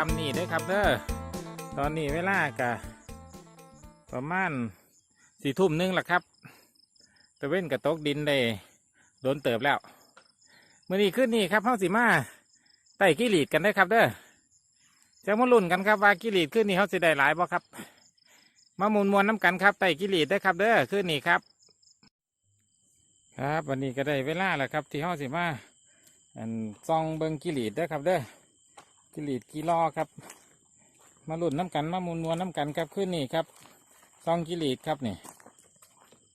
คำนี้ด้อครับเด้อตอนนี้เวลากะประมาณสี่ทุ่มหนึงแหละครับตะเว้นกับตกดินได้โดนเติบแล้วเมื่อนี้ขึ้นนี่ครับเฮาสิมาไต่กิรีดกันได้ครับเด้อจะมาลุ้นกันครับว่ากิรีดขึ้นนี่เฮาสิได้หลายบ่ครับ มามุนมวนน้ำกันครับไต่กิรีดได้ครับเด้อขึ้นนี่ครับ ครับวันนี้ก็ได้เวลาแล้วครับ ที่เฮาสิมาอันซองเบิงกิรีดเด้ครับเด้อ กิลีดกิลอครับ มาหลุดน้ำกันมามูลนวลน้ำกันครับขึ้นนี่ครับซองกิลีดครับนี่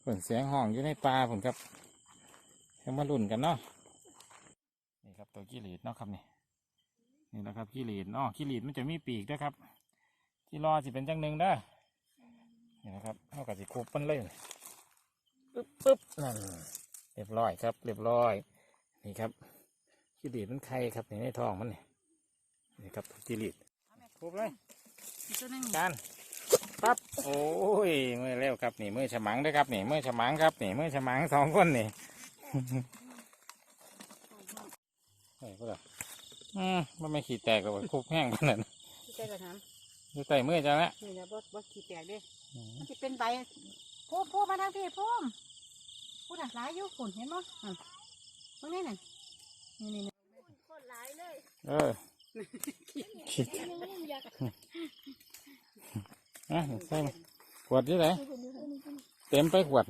ผลเสียงห้องอยู่ในปลาผมครับยังมาหลุนกันเนาะนี่ครับตัวกิลีดเนาะครับนี่นี่นะครับกิลีดเนาะกิลีดมันจะมีปีกด้วยครับกิลอสิเป็นจังหนึ่งเด้นี่นะครับเท่ากับสิคุบมันเลยปึ๊บปึ๊บนั่นเรียบร้อยครับ เรียบร้อย นี่ครับกิลีดมันไข่ครับในท้องมันเนี่ย นี่ครับจิลิดครบเลยตัวนึงการปั๊บโอ้ยมือเร็วครับนี่มือฉมังเด้วยครับนี่มือฉมังครับนี่มือฉมังสองคนนี่เฮ้ยพวกเราอืมมันไม่ขีดแตกหรอกคุบแห้งขนาดนั้นที่ใช่กระถางดูใส่มือจังละนี่นะบ่บ่ขี้แตกเด้อืมมันจะเป็นใบพูดพูดมาทางพี่พูดพูดอะหลายอยู่ฝุ่นเห็นบ่อะตรงนี้น่ะนี่นี่นี่คนร้ายเลย เออ ขีดยังไม่อยากอะใส่มาขวดที่ไหนดูคนดูคนดูคนเต็มไปขวด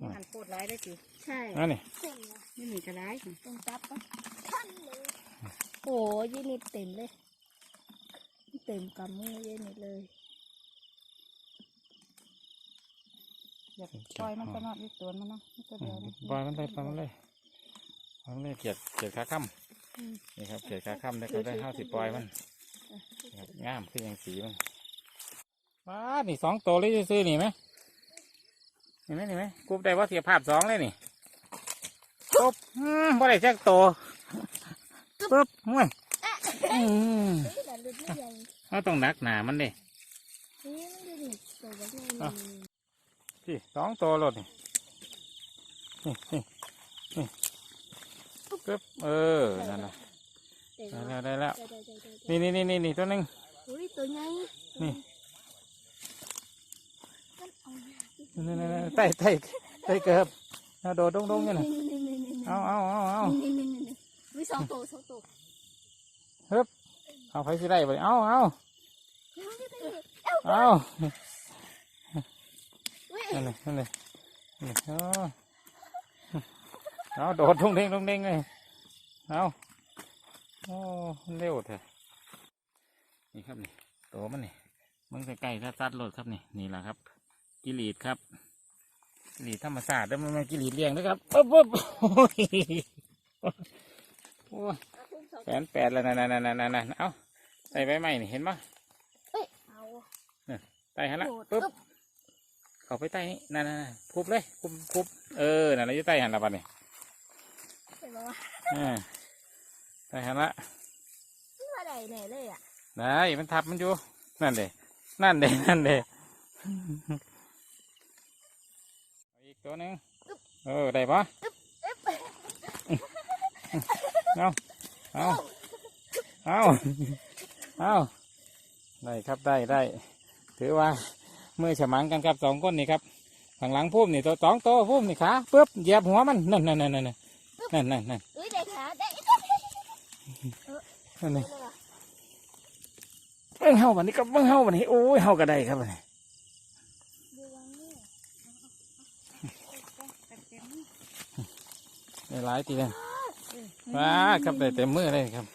บ่หันโคตรร้ายได้สิใช่นั่นนี่เต็มนะนี่มีกระไรต้องจับปะขั้นเลยโอ้ยยี่นี่เต็มเลย เต็มกำมือยี่นี่เลยอย่าปล่อยมันก็นอนอีกตัวมันเนาะมันตัวเดียวนะปล่อยมันเลยปล่อยมันเลยปล่อยมันเลยเกียดเกียดขาค่อืมำ นี่ครับเกียดขาค่ำได้ก็ได้ห้าสิบปล่อยมันครับงามคือยังสีมันว้านี่สองตัวเลยซื้อๆนี่ไหมเห็นไหมเห็นไหมกรุ๊ปได้ว่าเสียภาพสองเลยนี่ปุ๊บอืมบ่ได้แจ็คตัวปุ๊บม้วนอืมเฮ้ยแต่เลือดไม่ใหญ่เราต้องหนักหนามันเด้นี่มันดูดิตัวแบบนี้อะพี่สองตัวรถนี่นี่นี่นี่ ปุ๊บเออนั่นแหละเต็มได้แล้แล้ววได้แล้วได้ได้ได้ได้นี่นี่นี่นี่นี่ตัวหนึงอุ้ยตัวใหญ่นี่มันเอายากนี่นี่นี่ไต่ไต่ไต่เกือบเอาโดดดงดงๆอยู่น่ะนี่นี่นี่นี่นี่เอาเอาเอาเอานี่นี่นี่นี่วิสองตัวสองตัวเอาไปสิได้ไปเอาเอายังไม่ได้เอาเว้ยนั่นเลยนั่นเลยนี่เอาเอาโดดลงเด้งลงเด้งเลย เอาโอ้เร็วเถอะนี่ครับนี่โตมันนี่มึงใกล้ๆถ้าซัดรถครับนี่นี่แหละครับ กิลีดครับกิลีดธรรมศาสตร์แล้วมันมากิลีดเลี้ยงนะครับปุ๊บปุ๊บโอ้ยโอ้ยแสนแปดแล้วนั่นนั่นนั่นนั่นนั่นเอาใส่ใบไม้นี่เห็นปะเอาไต่หันละโดดปุ๊บอึ๊บเข้าไปใต้นี่นั่นนั่นนั่นคุบเลยคุบคุบเออนั่นเราอยู่ใต้หันละบัดนี่เห็นไหมวะ อ่าใต้หันละนี่มาได้แน่เลยอะได้มันทับมันอยู่ นั่นเด้นั่นเด้นั่นเด้เอาอีกตัวหนึ่งเออได้ปะเอาเอาเอาเอาได้ครับได้ได้ ถือว่ามือฉมังกันครับสองคนนี่ครับข้างหลังพุ่มนี่ตัวสองตัวพุ่มนี่ขาปุ๊บเหยียบหัวมันนั่นนั่นนั่นนั่นนั่นนั่น นั่นอุ้ยได้ขาได้นั่นนี่เบิ่งเฮาบันนี้ก็เบิ่งเฮาบันนี้โอ้ยเฮาก็ได้ครับบัดนี้ดูวางนี่ได้หลายทีเลยว้าครับได้เต็มมือเลยครับ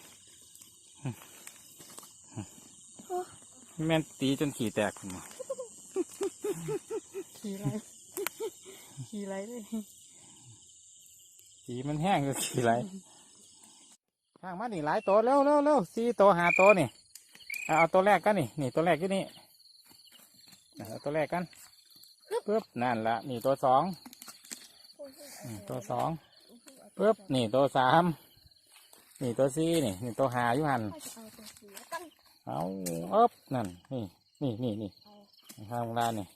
แม่นตีจนขี่แตกพุ่นบ่ขี่ไรขี่ไรเลยขี่มันแห้งก็ขี่ไห ลข้างมานี่หลายตัวเร็วเร็วเร็วสี่ตัวหาตัวนี่เอาตัวแรกกันนี่นี่ตัวแรกอยู่นี่เอาตัวแรกกันปึ๊บนั่นละนี่ตัวสองตัวสองปึ๊บนี่ตัวสามนี่ตัวสี่นี่นี่ตัวหาอยู่หันเอาเอ๊บนั่นนี่นี่นี่นี่ข้างล่างนี่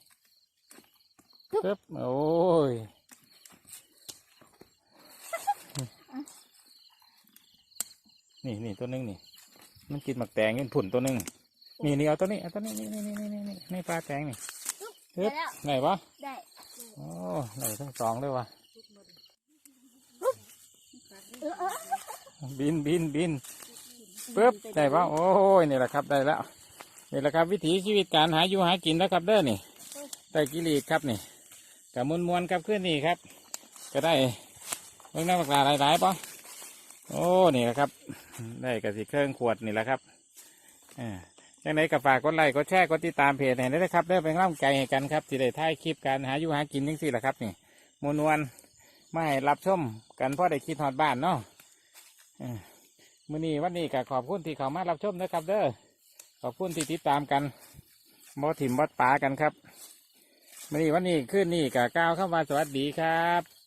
ปึ๊บโอ้ย นี่นี่ตัวหนึงนี่ มันกินหมักแตงเงินผุ่นตัวหนึ่งนี่นี่เอาตัวนี้เอาตัวนี้นี่นี่นี่นี่นี่นี่ปลาแตงนี่ได้แล้วไหนวะได้โอ้ไหนทั้งสองเลยวะบินบินบินปึ๊บได้ปะโอ้ยนี่แหละครับได้แล้วนี่แหละครับ วิถีชีวิตการหาอยู่หากินแล้วครับเด้อนี่ได้กิรีครับนี่กับมวลมวลครับขึ้นนี่ครับ ก็ได้เรื่องน้ำปลาหลายๆปะ โอ้นี่แหละครับ ได้กระสิเครื่องขวดนี่แหละครับอ่ายังไงกับฝากกดไลค์กดแชร์กดติดตามเพจให้ด้วยนะครับได้เป็นกำลังใจให้กันครับที่ได้ถ่ายคลิปการหาอยู่หากินยังสี่แหละครับ นี่มวลมวลๆมาให้รับชมกันเพราะได้คิดฮอดบ้านเนาะอ่ามื้อนี้วันนี้ก็ขอบคุณที่เขามารับชมนะครับ เด้อขอบคุณที่ติดตามกันบอถิ่มบอดป่ากันครับมื้อนี้วันนี้ขึ้นนี่กับก้าวเข้ามาสวัสดีครับ